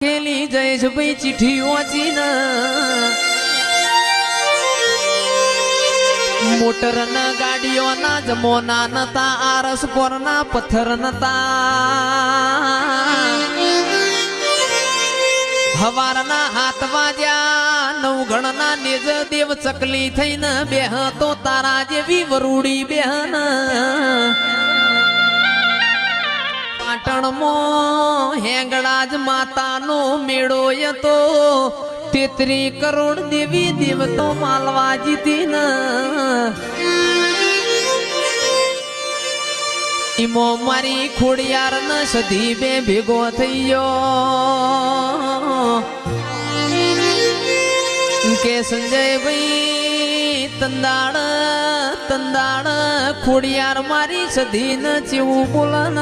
केली जय जयेशबाई चिठी वाची ना. मोटर न वाचीन मोटरन जमो ना नता आरस पोर ना पथर नता हवार ना हात वाज्या नऊ गण ना निज देव चकली थैन बेह तो तारा जेवी वरुडी बेहना પાટણમાં હેંગળાજ માતાનો મેળો હતો. તેત્રી કરોડ દેવી દેવતો માલવા જીતી ઈમો મારી ખોડિયાર ન સધી બે ભેગો થયો. કે સંજયભાઈ તંદાણ તંદાણ ખોડિયાર મારી સધી ન ચેવું બોલન.